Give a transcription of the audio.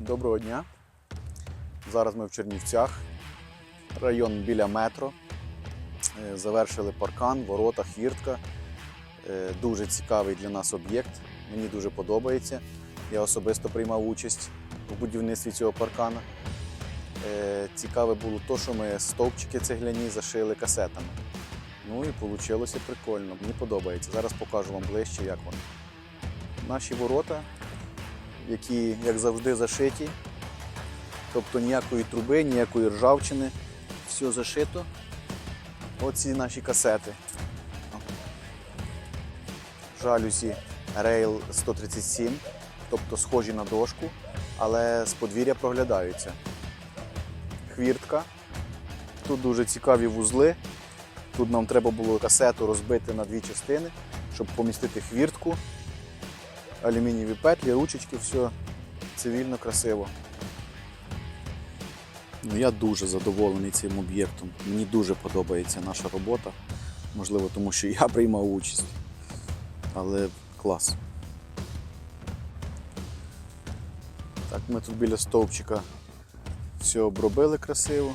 Доброго дня. Зараз ми в Чернівцях, район біля метро. Е, Завершили паркан, ворота, хвіртка. Е, Дуже цікавий для нас об'єкт. Мені дуже подобається. Я особисто приймав участь у будівництві цього паркана. Е, Цікаве було те, що ми стовпчики цегляні зашили касетами. Ну і вийшло прикольно. Мені подобається. Зараз покажу вам ближче, як воно. Наші ворота які, як завжди, зашиті. Тобто ніякої труби, ніякої ржавчини. Все зашито. Оці наші касети. Жалюзі Rail 137, тобто схожі на дошку, але з подвір'я проглядаються. Хвіртка. Тут дуже цікаві вузли. Тут нам треба було касету розбити на дві частини, щоб помістити хвіртку алюмінієві петлі, ручечки, все цивільно, красиво. Ну, я дуже задоволений цим об'єктом. Мені дуже подобається наша робота. Можливо, тому що я приймав участь. Але клас. Так, ми тут біля стовпчика все обробили красиво.